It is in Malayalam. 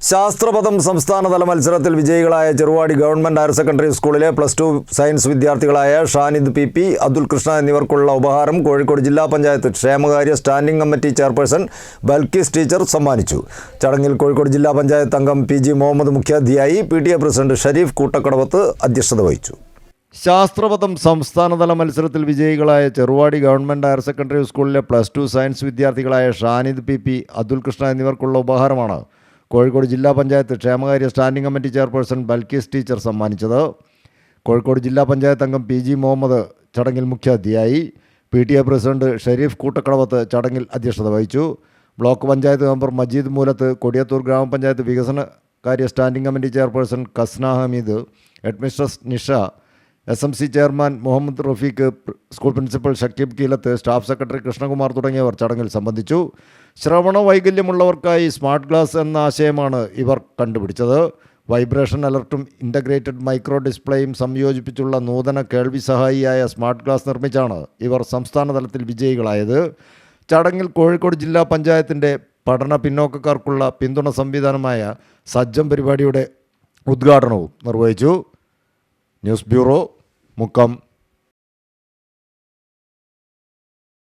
ശാസ്ത്രപഥം സംസ്ഥാനതല മത്സരത്തിൽ വിജയികളായ ചെറുവാടി ഗവൺമെന്റ് ഹയർ സെക്കൻഡറി സ്കൂളിലെ പ്ലസ് ടു സയൻസ് വിദ്യാർത്ഥികളായ ഷാനിദ് പി പി അബ്ദുൽ കൃഷ്ണ എന്നിവർക്കുള്ള ഉപഹാരം കോഴിക്കോട് ജില്ലാ പഞ്ചായത്ത് ക്ഷേമകാര്യ standing committee chairperson Balkis teacher സമ്മാനിച്ചു. ചടങ്ങിൽ കോഴിക്കോട് ജില്ലാ പഞ്ചായത്ത് അംഗം P G Muhammad മുഖ്യാധ്യായി P T A president Sharif Koottakkadavath അധ്യക്ഷത വഹിച്ചു. ശാസ്ത്രപഥം സംസ്ഥാനതല മത്സരത്തിൽ വിജയികളായ ചെറുവാടി ഗവൺമെന്റ് ഹയർ സെക്കൻഡറി സ്കൂളിലെ പ്ലസ് ടു സയൻസ് വിദ്യാർത്ഥികളായ ഷാനിദ് പി പി അബ്ദുൽ കൃഷ്ണ എന്നിവർക്കുള്ള ഉപഹാരമാണ് കോഴിക്കോട് ജില്ലാ പഞ്ചായത്ത് ക്ഷേമകാര്യ standing committee chairperson Balkis teacher സമ്മാനിച്ചത്. കോഴിക്കോട് ജില്ലാ പഞ്ചായത്ത് അംഗം പി ജി മുഹമ്മദ് ചടങ്ങിൽ മുഖ്യാതിഥിയായി. P T A president Sharif Koottakkadavath ചടങ്ങിൽ അധ്യക്ഷത വഹിച്ചു. ബ്ലോക്ക് പഞ്ചായത്ത് മെമ്പർ മജീദ് മൂലത്ത് കൊടിയത്തൂർ ഗ്രാമപഞ്ചായത്ത് വികസന കാര്യ standing committee chairperson Kasna Hameed headmistress Nisha S M C chairman Muhammad Rafeeq school principal Shakeeb Keelath staff secretary Krishnakumar തുടങ്ങിയവർ ചടങ്ങിൽ സംബന്ധിച്ചു. ശ്രവണ വൈകല്യമുള്ളവർക്കായി സ്മാർട്ട് ഗ്ലാസ് എന്ന ആശയമാണ് ഇവർ കണ്ടുപിടിച്ചത്. വൈബ്രേഷൻ അലർട്ടും ഇന്റഗ്രേറ്റഡ് മൈക്രോ ഡിസ്പ്ലേയും സംയോജിപ്പിച്ചുള്ള നൂതന കേൾവി സഹായിയായ സ്മാർട്ട് ഗ്ലാസ് നിർമ്മിച്ചാണ് ഇവർ സംസ്ഥാന തലത്തിൽ വിജയികളായത്. ചടങ്ങിൽ കോഴിക്കോട് ജില്ലാ പഞ്ചായത്തിന്റെ പഠന പിന്നോക്കക്കാർക്കുള്ള പിന്തുണ സംവിധാനമായ സജ്ജം പരിപാടിയുടെ ഉദ്ഘാടനവും നിർവഹിച്ചു. News bureau Mukkam